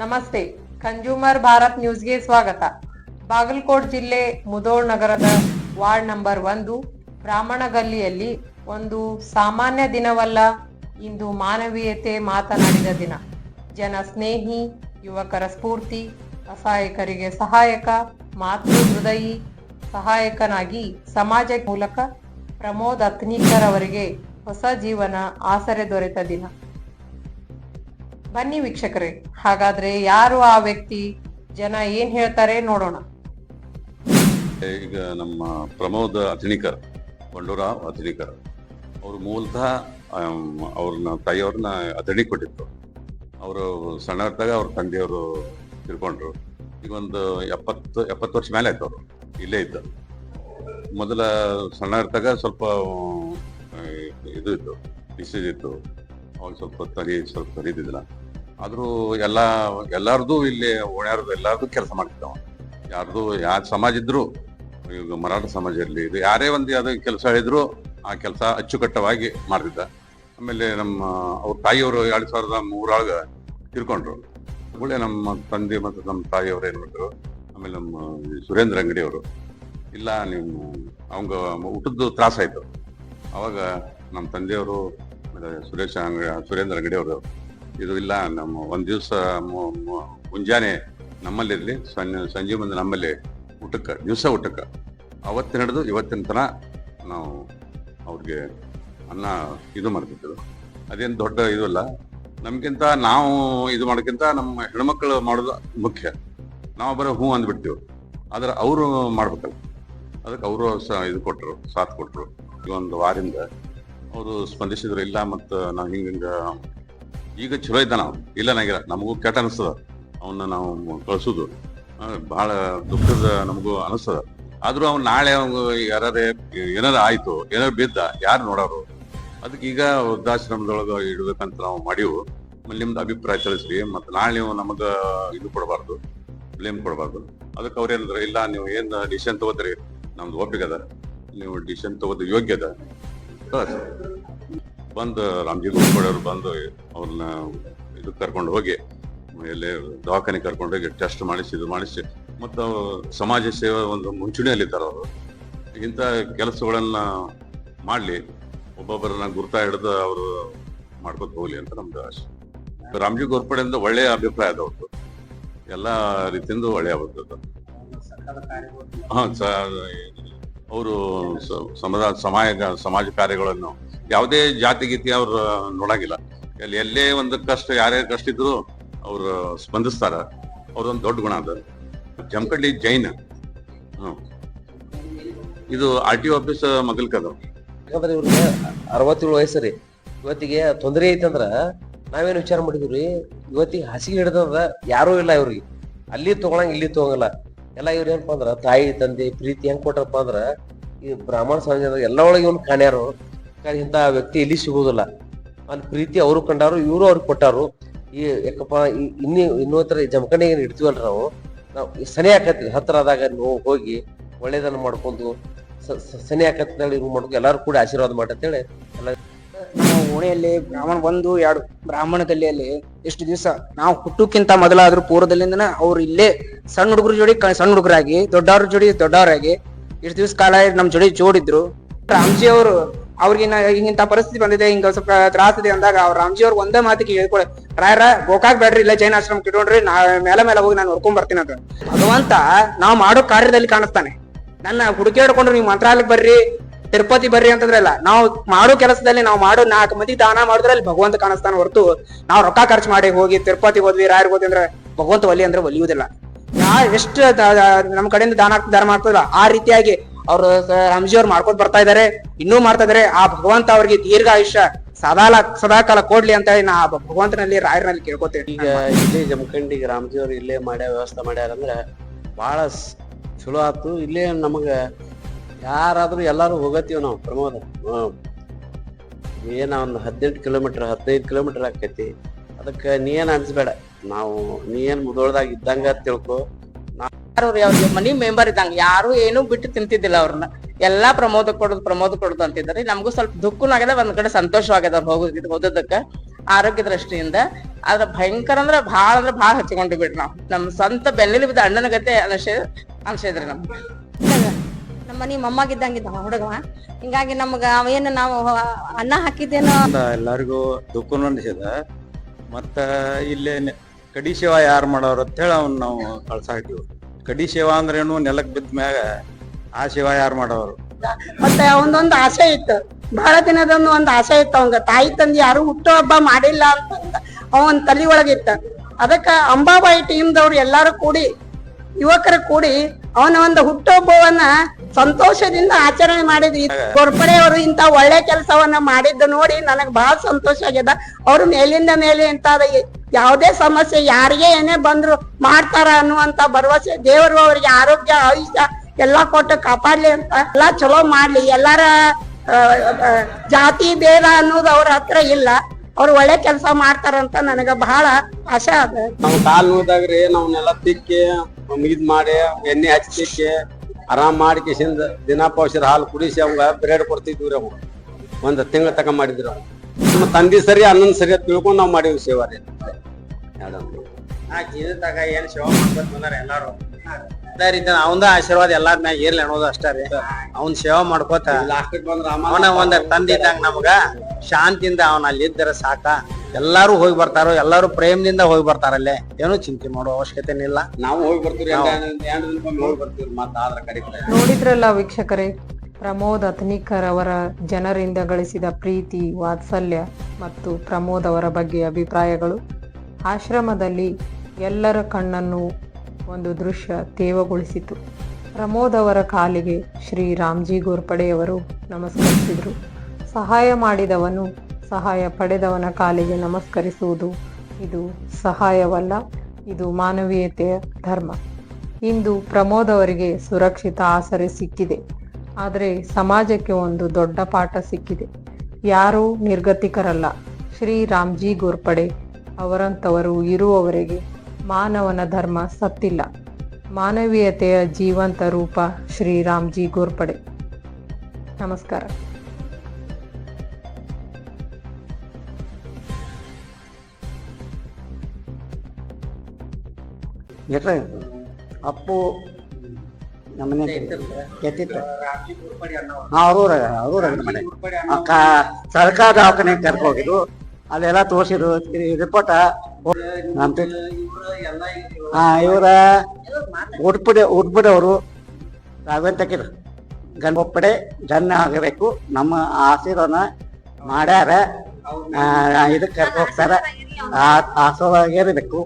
ನಮಸ್ತೆ. ಕನ್ಸ್ಯೂಮರ್ ಭಾರತ್ ನ್ಯೂಸ್ಗೆ ಸ್ವಾಗತ. ಬಾಗಲಕೋಟ್ ಜಿಲ್ಲೆ ಮುದೋಳ್ ನಗರದ ವಾರ್ಡ್ ನಂಬರ್ ಒಂದು, ಬ್ರಾಹ್ಮಣಗಲ್ಲಿಯಲ್ಲಿ ಒಂದು ಸಾಮಾನ್ಯ ದಿನವಲ್ಲ, ಇಂದು ಮಾನವೀಯತೆ ಮಾತನಾಡಿದ ದಿನ. ಜನ ಸ್ನೇಹಿ, ಯುವಕರ ಸ್ಫೂರ್ತಿ, ಅಸಹಾಯಕರಿಗೆ ಸಹಾಯಕ, ಮಾತೃ ಹೃದಯಿ, ಸಹಾಯಕನಾಗಿ ಸಮಾಜ ಮೂಲಕ ಪ್ರಮೋದ್ ಅತ್ನೀಕರ್ ಅವರಿಗೆ ಹೊಸ ಜೀವನ ಆಸರೆ ದೊರೆತ ದಿನ. ಬನ್ನಿ ವೀಕ್ಷಕರೇ, ಹಾಗಾದ್ರೆ ಯಾರು ಆ ವ್ಯಕ್ತಿ? ಜನ ಏನ್ ಹೇಳ್ತಾರೆ ನೋಡೋಣ. ಈಗ ನಮ್ಮ ಪ್ರಮೋದ್ ಅಥಿಣಿಕರ್, ಬಂಡೂರಾವ್ ಅಥಿಣಿಕರ್, ಅವರು ಮೂಲತಃ ಅವ್ರನ್ನ ತಾಯಿಯವ್ರನ್ನ ಅಥಣಿ ಕೊಟ್ಟಿತ್ತು ಅವರು ಸಣ್ಣ ಇದ್ದಾಗ ಅವ್ರ ತಂದೆಯವರು ತಿಳ್ಕೊಂಡ್ರು. ಈಗ ಒಂದು ಎಪ್ಪತ್ತು ಎಪ್ಪತ್ತು ವರ್ಷ ಮೇಲೆ ಆಯ್ತು ಅವರು, ಇಲ್ಲೇ ಇದ್ದ. ಮೊದಲ ಸಣ್ಣ ಇರ್ತಾಗ ಸ್ವಲ್ಪ ಇದು ಇತ್ತು ಡಿಸೀಸ್ ಇತ್ತು ಅವಾಗ ಸ್ವಲ್ಪ ತರಿ, ಸ್ವಲ್ಪ ತರಿದಿಲ್ಲ ಆದ್ರೂ ಎಲ್ಲ ಎಲ್ಲರದ್ದು ಇಲ್ಲಿ ಓಣ್ಯಾರದು ಎಲ್ಲರದ್ದು ಕೆಲಸ ಮಾಡ್ತಿದ್ದ. ಯಾರ್ದು ಯಾವ ಸಮಾಜ ಇದ್ರು, ಈಗ ಮರಾಠ ಸಮಾಜ ಇರಲಿ ಇದು ಯಾರೇ ಒಂದು ಯಾವುದೇ ಕೆಲಸ ಹೇಳಿದ್ರು ಆ ಕೆಲಸ ಅಚ್ಚುಕಟ್ಟವಾಗಿ ಮಾಡ್ತಿದ್ದ. ಆಮೇಲೆ ನಮ್ಮ, ಅವ್ರ ತಾಯಿಯವರು ಎರಡು ಸಾವಿರದ ಮೂರೊಳಗೆ ತಿರ್ಕೊಂಡ್ರು. ಒಳ್ಳೆ ನಮ್ಮ ತಂದೆ ಮತ್ತು ನಮ್ಮ ತಾಯಿಯವರು ಏನು ಮಾಡಿದ್ರು, ಆಮೇಲೆ ನಮ್ಮ ಸುರೇಂದ್ರ ಅಂಗಡಿಯವರು, ಇಲ್ಲ ನೀವು ಅವಂಗ ಊಟದ್ದು ತ್ರಾಸಾಯ್ತು ಅವಾಗ ನಮ್ಮ ತಂದೆಯವರು ಸುರೇಶ್ ಅಂಗಡಿ ಸುರೇಂದ್ರ ಅಂಗಡಿ ಅವರು ಇದು ಇಲ್ಲ ನಮ್ಮ ಒಂದ್ ದಿವಸ ಮುಂಜಾನೆ ನಮ್ಮಲ್ಲಿರ್ಲಿ ಸಂಜೆ ಸಂಜೆ ಮುಂದೆ ನಮ್ಮಲ್ಲಿ ಊಟಕ್ಕೆ, ದಿವಸ ಊಟಕ್ಕೆ. ಅವತ್ತಿನ ಹಿಡಿದು ಇವತ್ತಿನ ತನ ನಾವು ಅವ್ರಿಗೆ ಅನ್ನ ಇದು ಮಾಡ್ತಿದ್ದೆವು ಅದೇನು ದೊಡ್ಡ ಇದು ಅಲ್ಲ. ನಮ್ಗಿಂತ ನಾವು ಇದು ಮಾಡೋಕ್ಕಿಂತ ನಮ್ಮ ಹೆಣ್ಮಕ್ಳು ಮಾಡೋದು ಮುಖ್ಯ. ನಾವು ಬರೋ ಹ್ಞೂ ಅಂದ್ಬಿಡ್ತೀವಿ. ಆದ್ರೆ ಅವರು ಮಾಡ್ಬೇಕಲ್ಲ. ಅದಕ್ಕೆ ಅವರು ಸ, ಇದು ಕೊಟ್ಟರು ಸಾಥ್ ಕೊಟ್ಟರು ಒಂದು ವಾರಿಂದ ಅವರು ಸ್ಪಂದಿಸಿದ್ರು ಇಲ್ಲ. ಮತ್ತು ನಾವು ಹಿಂಗೆ ಹಿಂಗ ಈಗ ಚಲೋ ಇದ್ದ ನಾವು ಇಲ್ಲ ನಾಗಿರ ನಮಗೂ ಕೆಟ್ಟ ಅನಿಸ್ತದ. ಅವನ್ನ ನಾವು ಕಳ್ಸೋದು. ಬಹಳ ದುಃಖದ ನಮಗೂ ಅನಿಸ್ತದ. ಆದ್ರೂ ಅವ್ನು ನಾಳೆ ಅವ್ನು ಯಾರೇ ಏನಾರ ಆಯ್ತು, ಏನಾರ ಬಿದ್ದ, ಯಾರು ನೋಡೋರು? ಅದಕ್ಕೆ ಈಗ ವೃದ್ಧಾಶ್ರಮದೊಳಗ ಇಡ್ಬೇಕಂತ ನಾವು ಮಾಡಿವು. ನಿಮ್ದು ಅಭಿಪ್ರಾಯ ತಿಳಿಸ್ರಿ. ಮತ್ತೆ ನಾಳೆ ನೀವು ನಮಗ ಇದು ಕೊಡಬಾರ್ದು, ಬ್ಲೇಮ್ ಕೊಡಬಾರ್ದು. ಅದಕ್ಕೆ ಅವ್ರೇನಂದ್ರೆ ಇಲ್ಲ ನೀವು ಏನ್ ಡಿಸಿಷನ್ ತಗೋತೀರಿ? ನಮ್ದು ಒಪ್ಪಿಗೆ ಅದ. ನೀವು ಡಿಸಿಷನ್ ತಗೋದು ಯೋಗ್ಯ ಅದ. ಬಂದು ರಾಮ್ಜಿ ಅವ್ರು ಬಂದು ಅವ್ರನ್ನ ಇದಕ್ಕೆ ಕರ್ಕೊಂಡು ಹೋಗಿ, ಎಲ್ಲಿ ದವಾಖಾನೆ ಕರ್ಕೊಂಡು ಹೋಗಿ ಟೆಸ್ಟ್ ಮಾಡಿಸಿ, ಇದು ಮಾಡಿಸಿ, ಮತ್ತು ಸಮಾಜ ಸೇವೆ ಒಂದು ಮುಂಚೂಣಿಯಲ್ಲಿದ್ದಾರೆ ಅವರು. ಇಂಥ ಕೆಲಸಗಳನ್ನ ಮಾಡಲಿ, ಒಬ್ಬೊಬ್ಬರನ್ನ ಗುರ್ತಾ ಹಿಡಿದು ಅವರು ಮಾಡ್ಕೊತ ಹೋಗ್ಲಿ ಅಂತ ನಮ್ದು ಆಶೆ. ರಾಮ್ಜಿ ಗೋರ್ಪಡೆಯಿಂದ ಒಳ್ಳೆಯ ಅಭಿಪ್ರಾಯ ಅದ ಅವ್ರದ್ದು ಎಲ್ಲ ರೀತಿಯಿಂದ ಒಳ್ಳೆಯ ಅವ್ರದ್ದು ಸರ್ ಅವರು ಸಮಾಜ ಸಮಾಜ ಸಮಾಜ ಕಾರ್ಯಗಳನ್ನು ಯಾವುದೇ ಜಾತಿ ಗೀತಿ ಅವ್ರು ನೋಡಂಗಿಲ್ಲ. ಎಲ್ಲಿ ಎಲ್ಲೇ ಒಂದು ಕಷ್ಟ ಯಾರೇ ಕಷ್ಟ ಇದ್ರು ಅವ್ರು ಸ್ಪಂದಿಸ್ತಾರ. ಅವ್ರದೊಂದು ದೊಡ್ಡ ಗುಣ ಅದ. ಜಮಖಂಡಿ ಜೈನ್. ಇದು ಆರ್ ಟಿ ಆಫೀಸ್ ಮಗಲ್ಕದ. ಯಾಕಂದ್ರೆ ಇವ್ರಿಗೆ ಅರವತ್ತೇಳು ವಯಸ್ಸು ರೀ ಇವತ್ತಿಗೆ ತೊಂದರೆ ಐತಂದ್ರ ನಾವೇನು ವಿಚಾರ ಮಾಡಿದ್ರಿ ಇವತ್ತಿಗೆ ಹಾಸಿಗೆ ಹಿಡ್ದದ ಯಾರೂ ಇಲ್ಲ ಇವ್ರಿಗೆ. ಅಲ್ಲಿ ತಗೊಳಂಗ್, ಇಲ್ಲಿ ತಗೊಂಗಲ್ಲ ಎಲ್ಲ ಇವ್ರ ಏನಪ್ಪ ಅಂದ್ರ ತಾಯಿ, ತಂದೆ, ಪ್ರೀತಿ ಹೆಂಗ್ ಕೊಟ್ರಪ್ಪ ಅಂದ್ರ ಈ ಬ್ರಾಹ್ಮಣ ಸಮಾಜದ ಎಲ್ಲ ಒಳಗೆ ಇವ್ನು ಕಾಣ್ಯಾರು. ಇಂಥ ವ್ಯಕ್ತಿ ಇಲ್ಲಿ ಸಿಗುವುದಿಲ್ಲ. ಅಲ್ಲಿ ಪ್ರೀತಿ ಅವರು ಕಂಡಾರು, ಇವರು ಅವ್ರಿಗೆ ಕೊಟ್ಟಾರು. ಈ ಯಾಕಪ್ಪ ಇನ್ನಿ ಇನ್ನೊತ್ತರ ಜಮಖಂಡಿಗೆ ಇಡ್ತೀವಲ್ರಿ ನಾವು? ನಾವು ಸನಿ ಹಾಕತ್ತಿ ಹತ್ರ ಆದಾಗ ನೋವು ಹೋಗಿ ಒಳ್ಳೇದನ್ನ ಮಾಡ್ಕೊಂಡು ಸನಿ ಹಾಕತ್ತಿ ಹೇಳಿ ಇವ್ರು ಮಾಡ್ಕೊಂಡು ಎಲ್ಲಾರು ಕೂಡ ಆಶೀರ್ವಾದ ಮಾಡತ್ತೇಳಿ ನಾವು ಓಣಿಯಲ್ಲಿ ಬ್ರಾಹ್ಮಣ ಬಂದು ಎರಡು ಬ್ರಾಹ್ಮಣ ಅಲ್ಲಿ ಎಷ್ಟು ದಿವಸ ನಾವು ಹುಟ್ಟುಕ್ಕಿಂತ ಮೊದಲಾದ್ರೂ ಪೂರ್ವದಲ್ಲಿಂದನ ಅವ್ರು ಇಲ್ಲೇ ಸಣ್ಣ ಹುಡುಗರ ಜೋಡಿ ಸಣ್ಣ ಹುಡುಗರಾಗಿ, ದೊಡ್ಡವ್ರ ಜೋಡಿ ದೊಡ್ಡವರಾಗಿ, ಇಷ್ಟು ದಿವಸ ಕಾಲ ನಮ್ಮ ಜೋಡಿ ಜೋಡಿದ್ರು. ರಾಮ್ಜಿ ಅವರು ಅವ್ರಿಗೆ ಈಗ ಹಿಂಗಿಂತ ಪರಿಸ್ಥಿತಿ ಬಂದಿದೆ, ಹಿಂಗ ಸ್ವಲ್ಪ ತ್ರಾಸ ಇದೆ ಅಂದಾಗ ಅವ್ರ ರಾಮ್ಜಿ ಅವ್ರ ಒಂದೇ ಮಾತಿಗೆ ಹೇಳ್ಕೊಳ್ಳಿ ರಾಯರ ಗೋಕಾಕ್ ಬೇಡ್ರಿ ಇಲ್ಲ ಜೈನ ಆಶ್ರಮ ಇಟ್ಕೊಂಡ್ರಿ, ನಾ ಮೇಲೆ ಮೇಲೆ ಹೋಗಿ ನಾನು ನೋಡ್ಕೊಂಡ್ ಬರ್ತೀನಿ ಅಂತ. ಭಗವಂತ ನಾವ್ ಮಾಡೋ ಕಾರ್ಯದಲ್ಲಿ ಕಾಣಿಸ್ತಾನೆ. ನನ್ನ ಹುಡುಕಿ ಹಿಡ್ಕೊಂಡ್ರು ನೀವು ಮಂತ್ರಾಲಯಕ್ಕೆ ಬರ್ರಿ, ತಿರುಪತಿ ಬರ್ರಿ ಅಂತಂದ್ರಲ್ಲ ನಾವು ಮಾಡೋ ಕೆಲಸದಲ್ಲಿ ನಾವು ಮಾಡೋ ನಾಲ್ಕು ಮಂದಿ ದಾನ ಮಾಡಿದ್ರಲ್ಲಿ ಭಗವಂತ ಕಾಣಿಸ್ತಾನೆ ಹೊರತು, ನಾವು ರೊಕ್ಕ ಖರ್ಚು ಮಾಡಿ ಹೋಗಿ ತಿರುಪತಿ ಹೋದ್ವಿ, ರಾಯರ್ ಹೋದ್ವಿ ಅಂದ್ರೆ ಭಗವಂತ ಒಲಿ ಅಂದ್ರೆ ಒಲಿಯುವುದಿಲ್ಲ. ಎಷ್ಟು ನಮ್ಮ ಕಡೆಯಿಂದ ದಾನ ಧರ್ಮ ಆಗ್ತದಲ್ಲ, ಆ ರೀತಿಯಾಗಿ ಅವ್ರು ರಾಮ್ಜಿ ಅವ್ರು ಮಾಡ್ಕೊಂಡ್ ಬರ್ತಾ ಇದಾರೆ. ಇನ್ನೂ ಮಾಡ್ತಾ ಇದಾರೆ. ಆ ಭಗವಂತ ಅವ್ರಿಗೆ ದೀರ್ಘ ಆಯುಷ್ಯ ಸದಾಲ ಕಾಲ ಕೊಡ್ಲಿ ಅಂತ ಹೇಳಿ ನಾ ಭಗವಂತನಲ್ಲಿ, ರಾಯರ್ನಲ್ಲಿ ಕೇಳ್ಕೊತೇನೆ. ಈಗ ಇಲ್ಲಿ ಜಮಖಂಡಿಗೆ ರಾಮಜಿ ಅವ್ರು ಇಲ್ಲೇ ಮಾಡ್ಯಾರ ವ್ಯವಸ್ಥೆ ಮಾಡ್ಯಾರ ಅಂದ್ರೆ ಬಹಳ ಚಲೋ ಆತು. ಇಲ್ಲೇ ನಮಗ ಯಾರಾದ್ರೂ ಎಲ್ಲಾರು ಹೋಗತ್ತೀವಿ ನಾವು ಪ್ರಮೋದ. ಏನ ಒಂದು ಹದಿನೆಂಟು ಕಿಲೋಮೀಟರ್, ಹದಿನೈದು ಕಿಲೋಮೀಟರ್ ಆಕೈತಿ ಅದಕ್ಕೆ ನೀ ಏನ್ ಅನ್ಸ್ಬೇಡ. ನಾವು, ನೀ ಏನ್ ಮುದೋಳ್ದಾಗ ಇದ್ದಂಗ ತಿಳ್ಕೊ. ಯಾರು ಯಾವ್ದು ಮನಿ ಮೆಂಬರ್ ಇದ್ದಂಗ? ಯಾರು ಏನು ಬಿಟ್ಟು ತಿಂತಿದ್ದಿಲ್ಲ ಅವ್ರನ್ನ ಎಲ್ಲಾ ಪ್ರಮೋದ ಕೊಡೋದು ಪ್ರಮೋದ ಕೊಡೋದು ಅಂತಿದ್ದಾರೆ. ನಮಗೂ ಸ್ವಲ್ಪ ದುಃಖನೂ ಆಗ್ಯದ ಒಂದ್ ಕಡೆ ಸಂತೋಷವಾಗ್ಯದ ಅವ್ರು ಹೋಗೋದ್ ಹೋದದಕ್ಕ ಆರೋಗ್ಯ ದೃಷ್ಟಿಯಿಂದ. ಆದ್ರ ಭಯಂಕರ ಅಂದ್ರ ಭಾಳ ಅಂದ್ರ ಭಾಳ ಹಚ್ಕೊಂಡ್ವಿ ಬಿಡ್ರಿ ನಾವು. ನಮ್ ಸ್ವಂತ ಬೆನ್ನೆಲಿ ಬಿದ್ದ ಅಣ್ಣನ ಗತೆ ಅನ್ಸ ಅನ್ಸಿದ್ರಿ ನಮ್ಗೆ. ನಮ್ಮ ಮನಿ ಮೊಮ್ಮಗಿದ್ದಂಗಿದ್ದ ಹುಡುಗ? ಹಿಂಗಾಗಿ ನಮ್ಗ ಏನು ನಾವು ಅನ್ನ ಹಾಕಿದ್ದೇನೋ? ಎಲ್ಲರಿಗೂ ದುಃಖನೂ ಅನಿಸಿದ. ಮತ್ತ ಇಲ್ಲೇ ಕಡಿಶಿವ ಯಾರು ಮಾಡೋರು ಅಂತೇಳಿ ಅವ್ನ ನಾವು ಕಳ್ಸಾಕಿವಿ ಕಡಿ ಸೇವಾ ಅಂದ್ರೇನು ನೆಲಕ್ ಬಿದ್ದ ಮ್ಯಾಗ ಆ ಸೇವಾ ಯಾರು ಮಾಡೋರು? ಮತ್ತೆ ಒಂದೊಂದು ಆಸೆ ಇತ್ತು. ಬಹಳ ದಿನದೊಂದು ಒಂದು ಆಸೆ ಇತ್ತು ಅವಂಗ. ತಾಯಿ ತಂದೆ ಯಾರು ಹುಟ್ಟು ಹಬ್ಬ ಮಾಡಿಲ್ಲ ಅಂತ ಅವನ್ ತಲೆ ಒಳಗಿತ್ತ ಅದಕ್ಕ ಅಂಬಾಬಾಯಿ ಟೀಮ್ದವ್ರು ಎಲ್ಲಾರು ಕೂಡಿ ಯುವಕರು ಕೂಡಿ ಅವನ ಒಂದು ಹುಟ್ಟುಹಬ್ಬವನ್ನ ಸಂತೋಷದಿಂದ ಆಚರಣೆ ಮಾಡಿದ್ವಿ. ಗೋರ್ಪಡೆ ಅವರು ಇಂತ ಒಳ್ಳೆ ಕೆಲಸವನ್ನ ಮಾಡಿದ್ದು ನೋಡಿ ನನಗ್ ಬಹಳ ಸಂತೋಷ ಆಗ್ಯದ. ಅವ್ರು ಮೇಲಿಂದ ಮೇಲೆ ಇಂತ ಯಾವುದೇ ಸಮಸ್ಯೆ ಯಾರಿಗೆ ಏನೇ ಬಂದ್ರು ಮಾಡ್ತಾರ ಅನ್ನುವಂತ ಭರವಸೆ ದೇವರು ಅವರಿಗೆ ಆರೋಗ್ಯ, ಆಯುಷ್ಯ ಎಲ್ಲಾ ಕೊಟ್ಟು ಕಾಪಾಡ್ಲಿ ಅಂತ ಎಲ್ಲಾ ಚಲೋ ಮಾಡ್ಲಿ. ಎಲ್ಲಾರ ಜಾತಿ ಭೇದ ಅನ್ನೋದು ಅವ್ರ ಹತ್ರ ಇಲ್ಲ. ಅವ್ರು ಒಳ್ಳೆ ಕೆಲಸ ಮಾಡ್ತಾರಂತ ನನಗ ಬಹಳ ಆಶೆ ಅದ ನಾವು ಕಾಲ್ ನೋಡಿದಾಗ್ರಿ ನಾವ್ನೆಲ್ಲ ನೆಲ ತಿಕ್ಕಿ ಇದ್ ಮಾಡಿ, ಎಣ್ಣೆ ಹಚ್ಚಿ ತಿಕ್ಕಿ, ಆರಾಮ್ ಮಾಡಿ ಕಿಸಿಂದ ದಿನ ಪೌಷರ ಹಾಲು ಕುಡಿಸಿ ಅವಂಗ ಬ್ರೇಡ್ ಕೊಡ್ತಿದ್ವಿ ರೀ ಅವಾಗ. ಒಂದ್ ತಿಂಗಳ ತಕ ಮಾಡಿದ್ರು. ನಮ್ಮ ತಂದಿ ಸರಿ, ಅಣ್ಣನ ಸರಿ ತಿಳ್ಕೊಂಡು ನಾವು ಮಾಡಿವಿ ಸೇವಾ ರೀ ಎರಡನ್ನು. ಆ ಜೀವಿತಾಗ ಏನ್ ಸೇವಾ ಮಾಡ್ಕೊತ ಬಂದಾರ ಎಲ್ಲಾರು. ಅದೇ ರೀತಿ ಅವಂದ ಆಶೀರ್ವಾದ ಎಲ್ಲಾರ ಮ್ಯಾಗ ಇರ್ಲಿ ಅನ್ನೋದು ಅಷ್ಟೇ ರೀ. ಅವ್ನ್ ಸೇವಾ ಮಾಡ್ಕೋತ ಅವನ ಒಂದ್ ತಂದಿದ್ದಂಗ ನಮಗ ಶಾಂತಿಯಿಂದ ಅವನ ಅಲ್ಲಿ ಇದ್ದರ ಸಾಕ. ಎಲ್ಲಾರು ಹೋಗಿ ಬರ್ತಾರೋ ಎಲ್ಲಾರು ಪ್ರೇಮದಿಂದ ಹೋಗಿ ಬರ್ತಾರಲ್ಲೇ. ಏನೂ ಚಿಂತೆ ಮಾಡೋ ಅವಶ್ಯಕತೆ ಇಲ್ಲ. ನಾವು ಹೋಗಿ ಬರ್ತೀವಿ ಎರಡು ದಿನಕ್ಕೊಮ್ಮೆ ಹೋಗಿ ಬರ್ತೀವಿ ಮತ್ತ ಆದ್ರ ಕಡಿಮೆ ನೋಡಿದ್ರಲ್ಲ ವೀಕ್ಷಕರೇ ಪ್ರಮೋದ್ ಅಥನಿಕರ್ ಅವರ ಜನರಿಂದ ಗಳಿಸಿದ ಪ್ರೀತಿ ವಾತ್ಸಲ್ಯ ಮತ್ತು ಪ್ರಮೋದ್ ಅವರ ಬಗ್ಗೆ ಅಭಿಪ್ರಾಯಗಳು? ಆಶ್ರಮದಲ್ಲಿ ಎಲ್ಲರ ಕಣ್ಣನ್ನು ಒಂದು ದೃಶ್ಯ ತೇವಗೊಳಿಸಿತು. ಪ್ರಮೋದ್ ಅವರ ಕಾಲಿಗೆ ಶ್ರೀ ರಾಮ್ಜಿ ಗೋರ್ಪಡೆಯವರು ನಮಸ್ಕರಿಸಿದರು. ಸಹಾಯ ಮಾಡಿದವನು ಸಹಾಯ ಪಡೆದವನ ಕಾಲಿಗೆ ನಮಸ್ಕರಿಸುವುದು ಇದು ಸಹಾಯವಲ್ಲ, ಇದು ಮಾನವೀಯತೆಯ ಧರ್ಮ. ಇಂದು ಪ್ರಮೋದ್ ಅವರಿಗೆ ಸುರಕ್ಷಿತ ಆಸರೆ ಸಿಕ್ಕಿದೆ. ಆದರೆ ಸಮಾಜಕ್ಕೆ ಒಂದು ದೊಡ್ಡ ಪಾಠ ಸಿಕ್ಕಿದೆ. ಯಾರೂ ನಿರ್ಗತಿಕರಲ್ಲ. ಶ್ರೀ ರಾಮ್ಜಿ ಗೋರ್ಪಡೆ ಅವರಂಥವರು ಇರುವವರೆಗೆ ಮಾನವನ ಧರ್ಮ ಸತ್ತಿಲ್ಲ. ಮಾನವೀಯತೆಯ ಜೀವಂತ ರೂಪ ಶ್ರೀರಾಮ್ಜಿ ಗೋರ್ಪಡೆ. ನಮಸ್ಕಾರ. ಅಪ್ಪು ನಮ್ಮನೆ ಕೆತ್ತಿತ್ತು. ಅವ್ರೂರ ಅವ್ರೂರ ಮನೆ. ಸರ್ಕಾರ ದವಾಖಾನೆ ಕರ್ಕೊ ಅಲ್ಲೆಲ್ಲ ತೋರಿಸಿದ್ರು. ರಿಪೋರ್ಟ ಹಾ, ಇವರ ಉಡ್ಪಡೆ ಉಡ್ಪಡೆ ರಾಘವೇಂತಕಿರು ಗಂಡೊಪ್ಪಡೆ ಜನ ಆಗಬೇಕು. ನಮ್ಮ ಆಶೀರ್ವಾದ ಮಾಡ್ಯಾರ. ಇದಕ್ಕೆ ಕರ್ಕೊಂಡು ಹೋಗ್ತಾರ ಆಶೀರ್ವಾದ ಇರಬೇಕು